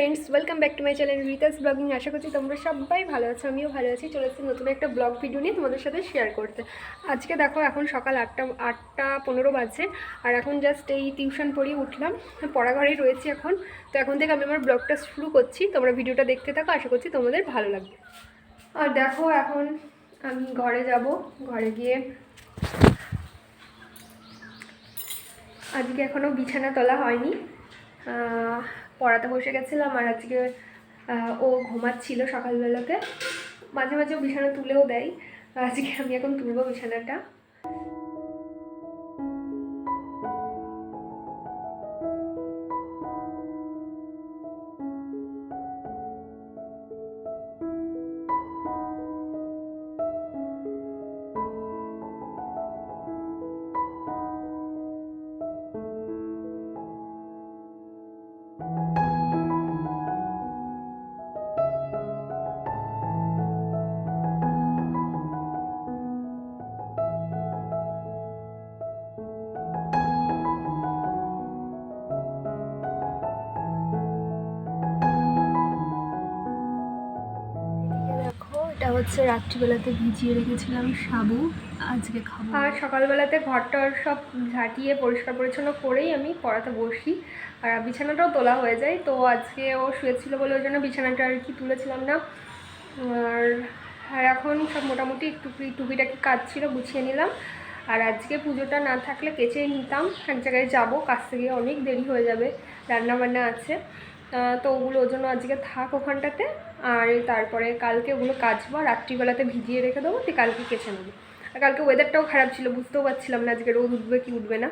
Friends welcome back to my channel Rita's blogging আশা করছি তোমরা সবাই ভালো আছো, আমিও ভালো আছি। চলে এসেছি নতুন একটা ব্লগ ভিডিও নিয়ে তোমাদের সাথে শেয়ার করতে। আজকে দেখো, এখন সকাল আটটা আটটা পনেরো বাজে আর এখন জাস্ট এই টিউশন পড়িয়ে উঠলাম, পড়া ঘরেই রয়েছি এখন। তো এখন থেকে আমি আমার ব্লগটা শুরু করছি, তোমরা ভিডিওটা দেখতে থাকো, আশা করছি তোমাদের ভালো লাগবে। আর দেখো, এখন আমি ঘরে যাব, ঘরে গিয়ে আজকে এখনও বিছানা তোলা হয়নি। পড়াতে বসে গেছিলাম আর আজকে ও ঘুমাচ্ছিল সকালবেলাতে। মাঝে মাঝে বিছানা তুলেও দেয়। আজকে আমি এখন তুলবো বিছানাটা। হচ্ছে রাত্রিবেলাতে ভিজিয়ে রেখেছিলাম সাবু, আজকে খাব। আর সকালবেলাতে ঘরটা সব ঝাঁটিয়ে পরিষ্কার পরিচ্ছন্ন করেই আমি পড়াতে বসি। আর বিছানাটাও তোলা হয়ে যায়, তো আজকে ও শুয়েছিল বলে ওই জন্য বিছানাটা আর কি তুলেছিলাম না। আর আর এখন সব মোটামুটি একটু টুপিটাকি কাজ ছিল, গুছিয়ে নিলাম। আর আজকে পুজোটা না থাকলে কেচেই নিতাম। এক জায়গায় যাব কাছ থেকে অনেক দেরি হয়ে যাবে রান্না বান্না আছে তো ওগুলো ওর জন্য আজকে থাক ওখানটাতে। আর তারপরে কালকে ওগুলো কাচবো রাত্রিবেলাতে ভিজিয়ে রেখে দেবো তুই কালকে কেচে নেব। আর কালকে ওয়েদারটাও খারাপ ছিল, বুঝতেও পারছিলাম না আজকে রোদ উঠবে কি উঠবে না।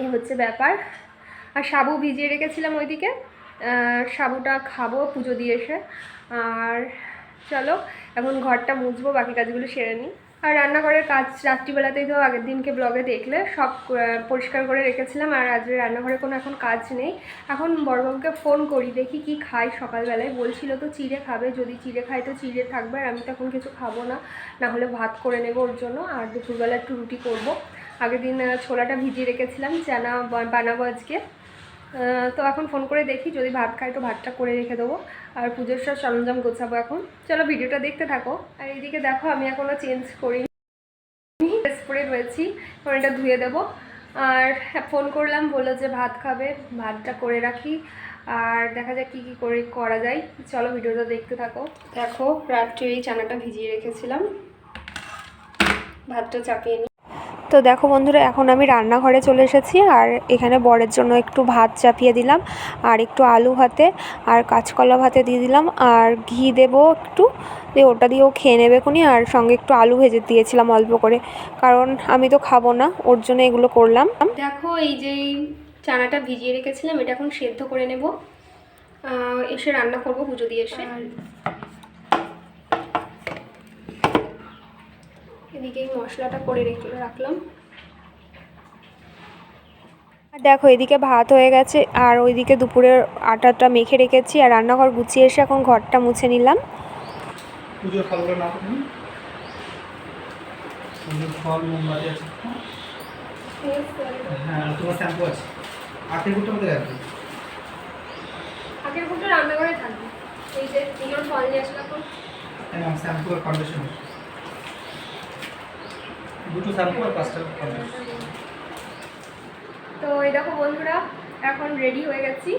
এই হচ্ছে ব্যাপার। আর সাবু ভিজিয়ে রেখেছিলাম ওইদিকে। সাবুটা খাব পুজো দিয়ে এসে। আর চলো, এখন ঘরটা মুছবো, বাকি কাজগুলো সেরে নিই। আর রান্নাঘরের কাজ রাত্রিবেলাতেই তো আগের দিনকে ব্লগে দেখলে, সব পরিষ্কার করে রেখেছিলাম আর আজ রান্নাঘরে কোনো এখন কাজ নেই। এখন বড়বাবুকে ফোন করি, দেখি কি খাই সকালবেলায়। বলছিল তো চিড়ে খাবে, যদি চিড়ে খাই তো চিড়ে থাকবে আর আমি তো এখন কিছু খাব না না হলে ভাত করে নেব ওর জন্য। আর দুপুরবেলা একটু রুটি করব। আগের দিন ছোলাটা ভিজিয়ে রেখেছিলাম, চানা বানাবো আজকে। তো এখন ফোন করে দেখি, যদি ভাত খাই তো ভাতটা করে রেখে দেবো। আর পুজোর সব সরঞ্জাম গোছাবো এখন। চলো ভিডিওটা দেখতে থাকো। আর এইদিকে দেখো, আমি এখনও চেঞ্জ করিনি। ড্রেস পরে রয়েছি, এখন এটা ধুয়ে দেবো। আর ফোন করলাম, বলল যে ভাত খাবে, ভাতটা করে রাখি। আর দেখা যাক কী কী করে করা যায়। চলো ভিডিওটা দেখতে থাকো। দেখো, রাত্রে এই চানাটা ভিজিয়ে রেখেছিলাম। ভাতটা চাপিয়ে নিই তো দেখো বন্ধুরা এখন আমি রান্নাঘরে চলে এসেছি আর এখানে বরের জন্য একটু ভাত চাপিয়ে দিলাম আর একটু আলু ভাতে আর কাঁচকলা ভাতে দিয়ে দিলাম আর ঘি দেবো একটু। দিয়ে ওটা দিয়েও খেয়ে নেবে খুনি আর সঙ্গে একটু আলু ভেজে দিয়েছিলাম অল্প করে। কারণ আমি তো খাব না ওর জন্য এগুলো করলাম। দেখো এই যে চানাটা ভিজিয়ে রেখেছিলাম এটা এখন সেদ্ধ করে নেব। এসে রান্না করব পুজো দিয়ে এসে। এদিকে এই মশলাটা করে রেখে রাখলাম। দেখো এদিকে ভাত হয়ে গেছে আর ওইদিকে দুপুরের আটাটা মেখে রেখেছি আর রান্নাঘর গুছিয়ে এসে এখন ঘরটা মুছে নিলাম। হ্যাঁ রান্নাঘরে থাকবে। এই যে ফল নিয়ে আসলাম। শ্যাম্পু আর কন্ডিশনার দুটো শ্যাম্পু আর পাঁচটা কন্ডিশনার তো এই দেখো বন্ধুরা, এখন রেডি হয়ে গেছি।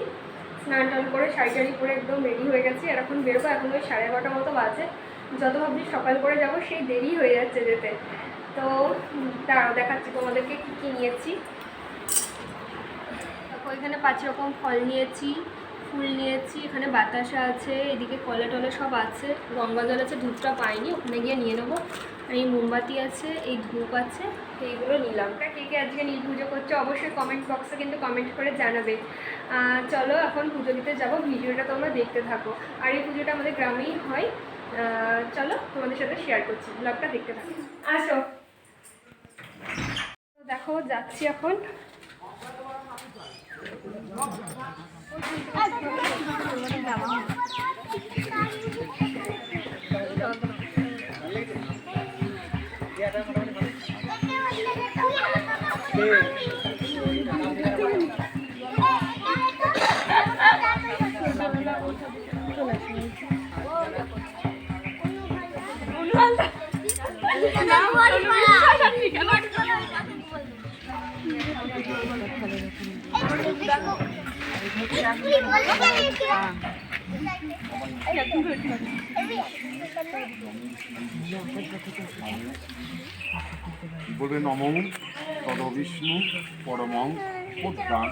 স্নান টান করে, শাড়ি টাড়ি পরে একদম রেডি হয়ে গেছি। আর এখন বেরোবো, এখন ওই সাড়ে এগারোটা মতো বাজে। যত ভাবছি সকাল করে যাব, সেই দেরি হয়ে যাচ্ছে যেতে। তো দাঁড়াও, দেখাচ্ছি তোমাদেরকে কী কী নিয়েছি। এখানে পাঁচ রকম ফল নিয়েছি, ফুল নিয়েছি, এখানে বাতাসা আছে, এদিকে কলা টলা সব আছে, গঙ্গা জল আছে ধূপটা পাইনি, ওখানে গিয়ে নিয়ে নেব। এই মোমবাতি আছে, এই ধূপ আছে, এইগুলো নিলাম। কে কে আজকে নীল পুজো করছে অবশ্যই কমেন্ট বক্সে কিন্তু কমেন্ট করে জানাবে। চলো এখন পুজো দিতে যাব, ভিডিওটা তোমরা দেখতে থাকো। আর এই পুজোটা আমাদের গ্রামেই হয়। চলো তোমাদের সাথে শেয়ার করছি ব্লগটা দেখতে থাকো। আসো। দেখো, যাচ্ছি এখন। বলবে নমঃ তদবিষ্ণু পরমং উদ্যান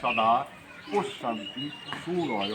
সদা প্রশান্তি সুরয়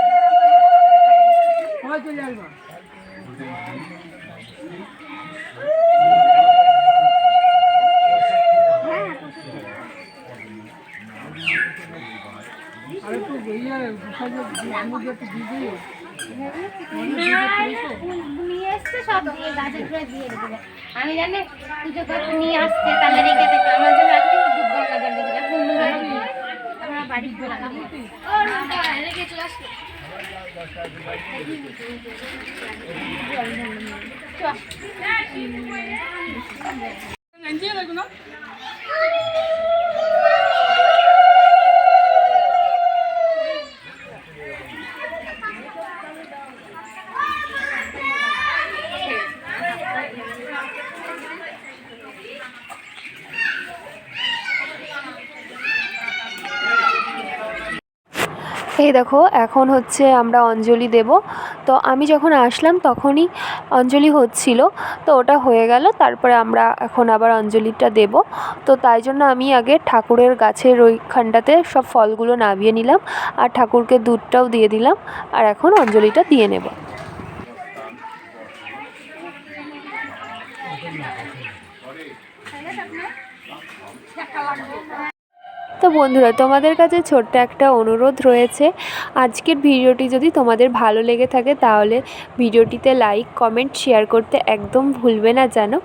সবাই চলে আসবা। আর একটু ইয়ে বসাই আমি একটু জানি পুজো করতে নিয়ে আসতে তাহলে রেখে দেবে আমার জন্য রেখে দেবে পূর্ণ জল রেখে দেবে। আমরা বাড়ি ঘোরা রেখে চলে আসবে এই দেখো, এখন হচ্ছে আমরা অঞ্জলি দেব। তো আমি যখন আসলাম তখনই অঞ্জলি হচ্ছিল। তো ওটা হয়ে গেল, তারপরে আমরা এখন আবার অঞ্জলিটা দেব। তো তাই জন্য আমি আগে ঠাকুরের গাছের ওইখানটাতে সব ফলগুলো নামিয়ে নিলাম আর ঠাকুরকে দুধটাও দিয়ে দিলাম আর এখন অঞ্জলিটা দিয়ে নেব। তো বন্ধুরা, তোমাদের কাছে ছোট্ট একটা অনুরোধ রয়েছে। আজকের ভিডিওটি যদি তোমাদের ভালো লেগে থাকে, তাহলে ভিডিওটিতে লাইক, কমেন্ট, শেয়ার করতে একদম ভুলবে না জানো।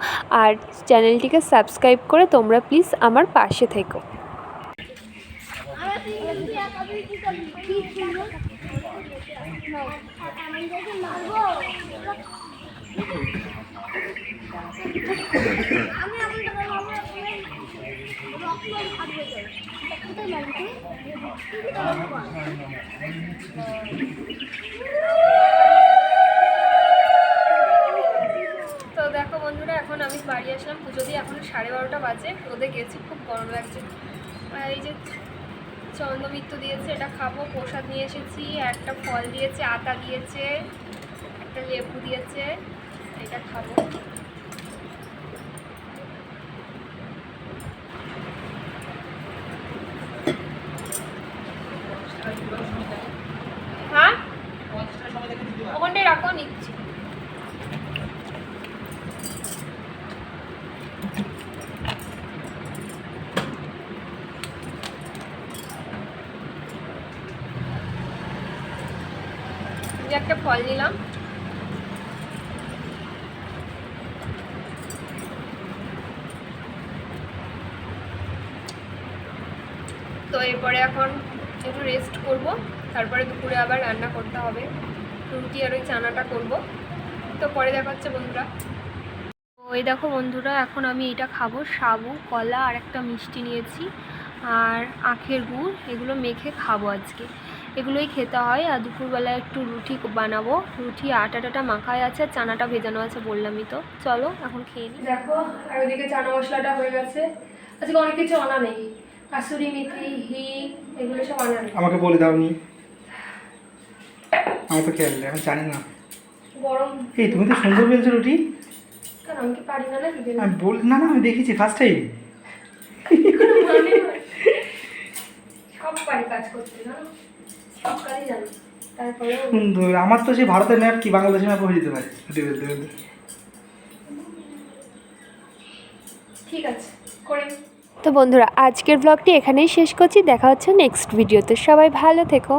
আর চ্যানেলটিকে সাবস্ক্রাইব করে তোমরা প্লিজ আমার পাশে থেকো। তো দেখো বন্ধুরা, এখন আমি বাড়ি আসলাম। পুজো দিয়ে এখন সাড়ে বারোটা বাজে। রোদে গেছি, খুব গরম লাগছে। আর এই যে চন্দ্রমিত্র দিয়েছে, এটা খাব। প্রসাদ নিয়ে এসেছি, একটা ফল দিয়েছে আতা দিয়েছে, একটা লেবু দিয়েছে, এটা খাব হ্যাঁ ওখানটায় রাখো নিচ্ছি যে একটা ফল নিলাম। তো এরপরে এখন একটু রেস্ট করব। তারপরে দুপুরে আবার রান্না করতে হবে। রুটি আর ওই চানাটা করব। তো পরে দেখা হচ্ছে বন্ধুরা ওই দেখো বন্ধুরা, এখন আমি এটা খাব। সাবু, কলা আর একটা মিষ্টি নিয়েছি। আর আখের গুড়, এগুলো মেখে খাব আজকে। এগুলোই খেতে হয়। আর দুপুরবেলা একটু রুটি বানাবো। রুটি আটা টাটা মাখায় আছে আর চানাটা ভেজানো আছে বললামই তো। চলো এখন খেয়ে নিই দেখো আর ওইদিকে চানা মশলাটা হয়ে গেছে। আজকে অনেক কিছু আনা নেই। কাসুরি মেথি হিং এগুলো সব আনা নেই। আমাকে বলে দাওনি। আমি তো খেয়াল নেই, এখন জানি না। গরম। এই তুমি তো সুন্দর বলছো রুটি। কেন আমি কি পারি না নাকি? আমি বল না না আমি দেখেছি ফার্স্ট টাইম মানে সব পারি কাজ করতে না আমার তো সেই ভারতের ম্যাপ কি বাংলাদেশের ম্যাপ হয়ে যেতে পারে। ঠিক আছে করে তো বন্ধুরা আজকের ব্লগটি এখানেই শেষ করছি। দেখা হচ্ছে নেক্সট ভিডিওতে সবাই ভালো থেকো।